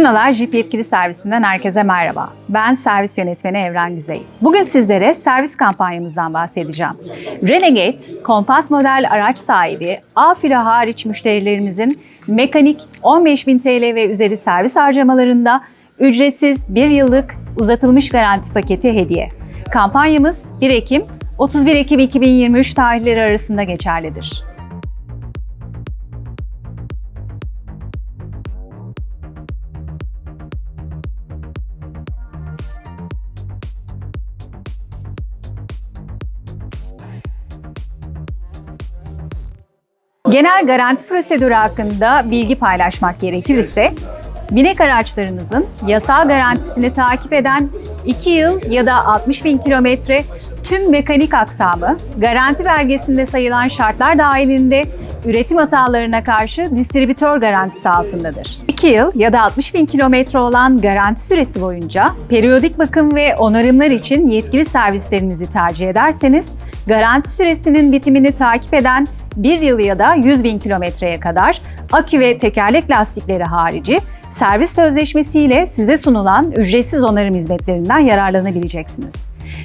Tunalar Jeep yetkili servisinden herkese merhaba. Ben servis yönetmeni Evren Güzey. Bugün sizlere servis kampanyamızdan bahsedeceğim. Renegade, kompas model araç sahibi, A-Fira hariç müşterilerimizin mekanik 15.000 TL ve üzeri servis harcamalarında ücretsiz 1 yıllık uzatılmış garanti paketi hediye. Kampanyamız 1 Ekim 31 Ekim 2023 tarihleri arasında geçerlidir. Genel garanti prosedürü hakkında bilgi paylaşmak gerekir ise, binek araçlarınızın yasal garantisini takip eden 2 yıl ya da 60 bin kilometre tüm mekanik aksamı, garanti belgesinde sayılan şartlar dahilinde üretim hatalarına karşı distribütör garantisi altındadır. 2 yıl ya da 60 bin kilometre olan garanti süresi boyunca periyodik bakım ve onarımlar için yetkili servislerinizi tercih ederseniz, garanti süresinin bitimini takip eden 1 yıl ya da 100 bin kilometreye kadar akü ve tekerlek lastikleri harici servis sözleşmesiyle size sunulan ücretsiz onarım hizmetlerinden yararlanabileceksiniz.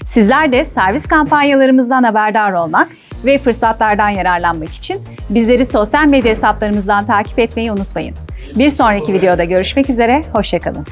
Sizler de servis kampanyalarımızdan haberdar olmak ve fırsatlardan yararlanmak için bizleri sosyal medya hesaplarımızdan takip etmeyi unutmayın. Bir sonraki videoda görüşmek üzere, hoşçakalın.